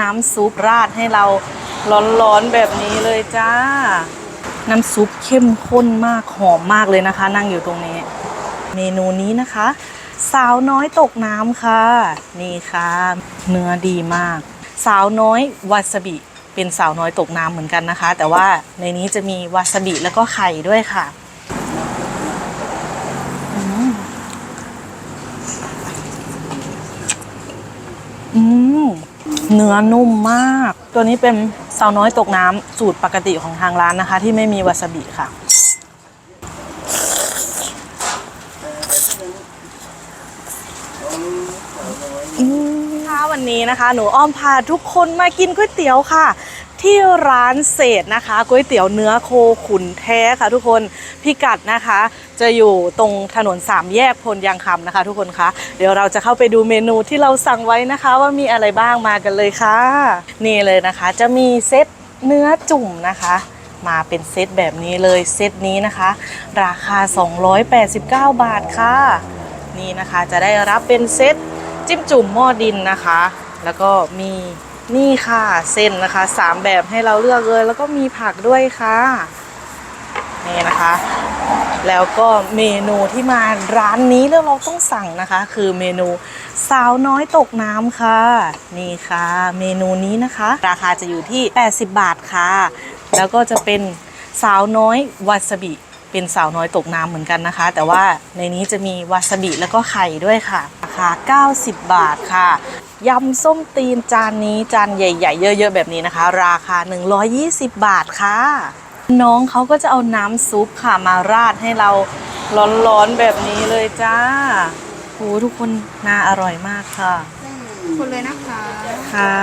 น้ำซุปราดให้เราร้อนๆแบบนี้เลยจ้า น้ำซุปเข้มข้นมากหอมมากเลยนะคะ นั่งอยู่ตรงนี้ เมนูนี้นะคะ สาวน้อยตกน้ำค่ะ นี่ค่ะ เนื้อดีมาก สาวน้อยวาซาบิเป็นสาวน้อยตกน้ำเหมือนกันนะคะ แต่ว่าในนี้จะมีวาซาบิแล้วก็ไข่ด้วยค่ะอืมอืม เนื้อนุ่มมาก ตัวนี้เป็นสาวน้อยตกน้ำสูตรปกติของทางร้านนะคะ ที่ไม่มีวาซาบิค่ะค่ะวันนี้นะคะ หนูอ้อมพาทุกคนมากินก๋วยเตี๋ยวค่ะ ที่ร้านเศษนะคะก๋วยเตี๋ยวเนื้อโคขุนแท้ค่ะทุกคนพิกัดนะคะ จะอยู่ตรงถนนสามแยกพลยางคำนะคะ ทุกคนคะเดี๋ยวเราจะเข้าไปดูเมนูที่เราสั่งไว้นะคะ ว่ามีอะไรบ้างมากันเลยค่ะ นี่เลยนะคะ จะมีเซตเนื้อจุ่มนะคะ มาเป็นเซตแบบนี้เลยเซตนี้นะคะ ราคา 289 บาทค่ะ นี่นะคะจะได้รับเป็นเซตจิ้มจุ่มหม้อดินนะคะ แล้วก็มี นี่ค่ะเส้นนะคะสามแบบให้เราเลือกเลย แล้วก็มีผักด้วยค่ะนี่นะคะ แล้วก็เมนูที่มาร้านนี้แล้วเราต้องสั่งนะคะ คือเมนูสาวน้อยตกน้ำค่ะ นี่ค่ะ เมนูนี้นะคะ ราคาจะอยู่ที่ 80 บาทค่ะ แล้วก็จะเป็นสาวน้อยวาซาบิเป็นสาวน้อยตกน้ำเหมือนกันนะคะ แต่ว่าในนี้จะมีวาซาบิแล้วก็ไข่ด้วยค่ะราคา 90 บาทค่ะ ยำส้มตีนจานนี้จานใหญ่ ๆ เยอะ ๆ แบบนี้นะคะ ราคา 120 บาทค่ะ น้องเขาก็จะเอาน้ำซุปค่ะมาราดให้เราร้อนๆแบบนี้เลยจ้าโหทุกคนน่าอร่อยมากค่ะ คนเลยนะคะค่ะ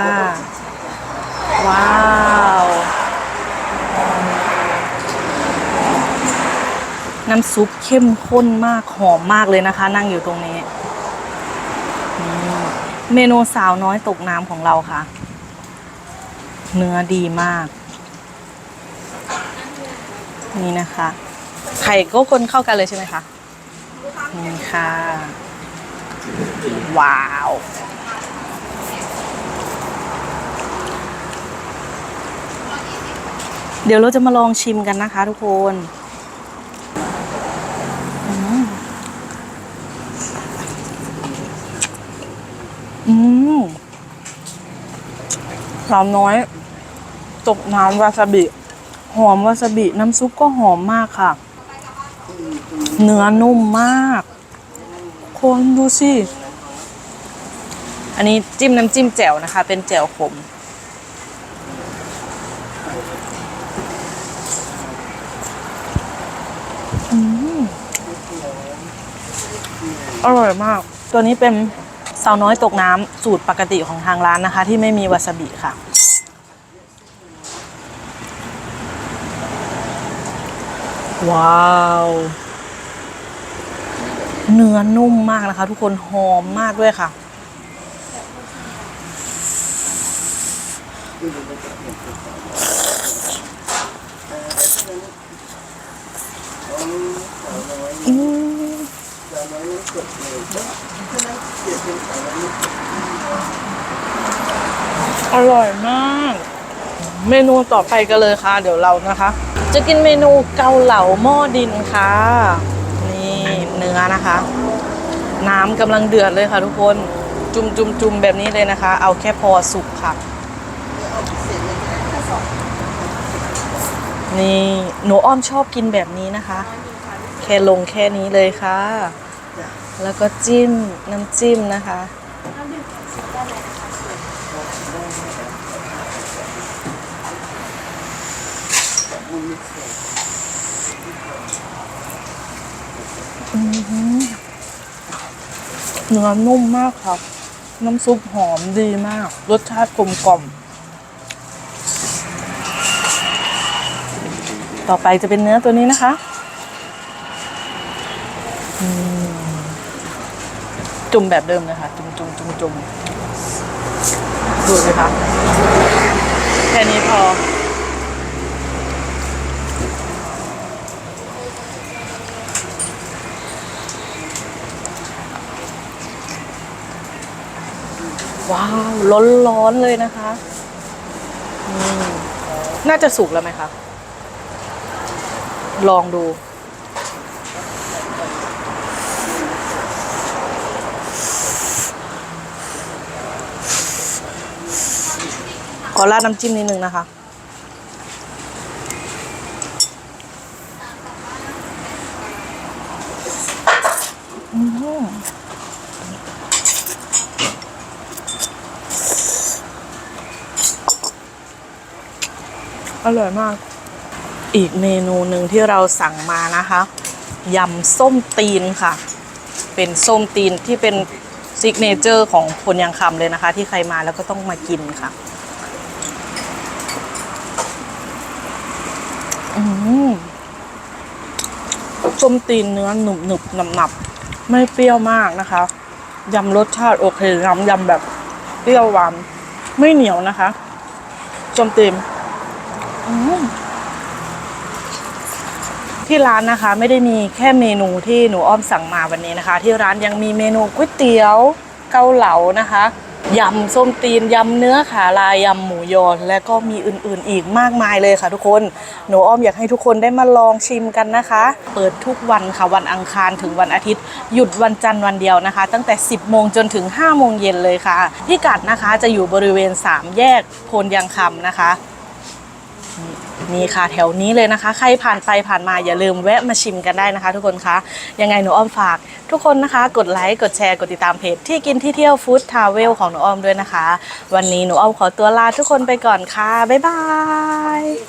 ว้าวน้ำซุปเข้มข้นมากหอมมากเลยนะคะ นั่งอยู่ตรงนี้นี่ เมนูสาวน้อยตกน้ำของเราค่ะ เนื้อดีมาก นี่นะคะ ไข่ก็คนเข้ากันเลยใช่ไหมคะ นี่ค่ะ ว้าว เดี๋ยวเราจะมาลองชิมกันนะคะทุกคน อืมสาวน้อย ตกน้ำวาซาบิ หอมวาซาบิ น้ำซุปก็หอมมากค่ะ เนื้อนุ่มมาก คนดูสิ อันนี้จิ้มน้ำจิ้มแจ่วนะคะ เป็นแจ่วขม อร่อยมาก ตัวนี้เป็น สาวน้อยตกน้ำสูตรปกติของทางร้านนะคะ ที่ไม่มีวาซาบิค่ะ ว้าว เนื้อนุ่มมากนะคะ ทุกคนหอมมากด้วยค่ะ อืม อร่อยมาก เมนูต่อไปกันเลยค่ะ เดี๋ยวเรานะคะ จะกินเมนูเกาเหลาหม้อดินค่ะ นี่เนื้อนะคะ น้ำกำลังเดือดเลยค่ะทุกคนจุ่มจุ่มจุ่มแบบนี้เลยนะคะ เอาแค่พอสุกค่ะ นี่หนูอ้อมชอบกินแบบนี้นะคะ แค่ลงแค่นี้เลยค่ะ แล้วก็จิ้มน้ำจิ้มนะคะอือหือเนื้อนุ่มมากครับ น้ำซุปหอมดีมาก รสชาติกลมกล่อม ต่อไปจะเป็นเนื้อตัวนี้นะคะ อืม จุ่มแบบเดิมเลยค่ะ จุ่มจุ่มจุ่มจุ่มดูเลยค่ะ แค่นี้พอ ว้าว ร้อนๆเลยนะคะน่าจะสุกแล้วไหมคะ ลองดู ราดน้ำจิ้มนิดนึงนะคะอืมอร่อยมาก อีกเมนูหนึ่งที่เราสั่งมานะคะยำส้มตีนค่ะ เป็นส้มตีนที่เป็นซิกเนเจอร์ของคนยังคำเลยนะคะ ที่ใครมาแล้วก็ต้องมากินค่ะ อืม ส้มตีนเนื้อหนุบหนุบหนับหนับไม่เปรี้ยวมากนะคะยำรสชาติโอเคยำยำแบบเปรี้ยวหวานไม่เหนียวนะคะส้มตีนที่ร้านนะคะ ไม่ได้มีแค่เมนูที่หนูอ้อมสั่งมาวันนี้นะคะ ที่ร้านยังมีเมนูก๋วยเตี๋ยวเกาเหลานะคะ ยำส้มตีนยำเนื้อขาลายยำหมูยอและก็มีอื่นๆอีกมากมายเลยค่ะทุกคน หนูอ้อมอยากให้ทุกคนได้มาลองชิมกันนะคะ เปิดทุกวันค่ะวันอังคารถึงวันอาทิตย์ หยุดวันจันทร์วันเดียวนะคะ ตั้งแต่ 10 โมงจนถึง 5 โมงเย็นเลยค่ะพิกัดนะคะจะอยู่บริเวณ 3 แยกโพนยังคำนะคะ นี่ค่ะแถวนี้เลยนะคะ ใครผ่านไปผ่านมาอย่าลืมแวะมาชิมกันได้นะคะ ทุกคนคะยังไงหนูอ้อมฝาก ทุกคนนะคะ กดไลค์กดแชร์กดติดตามเพจที่กินที่เที่ยวฟู้ดทราเวลของหนูอ้อมด้วยนะคะ วันนี้หนูอ้อมขอตัวลาทุกคนไปก่อนค่ะบ๊ายบาย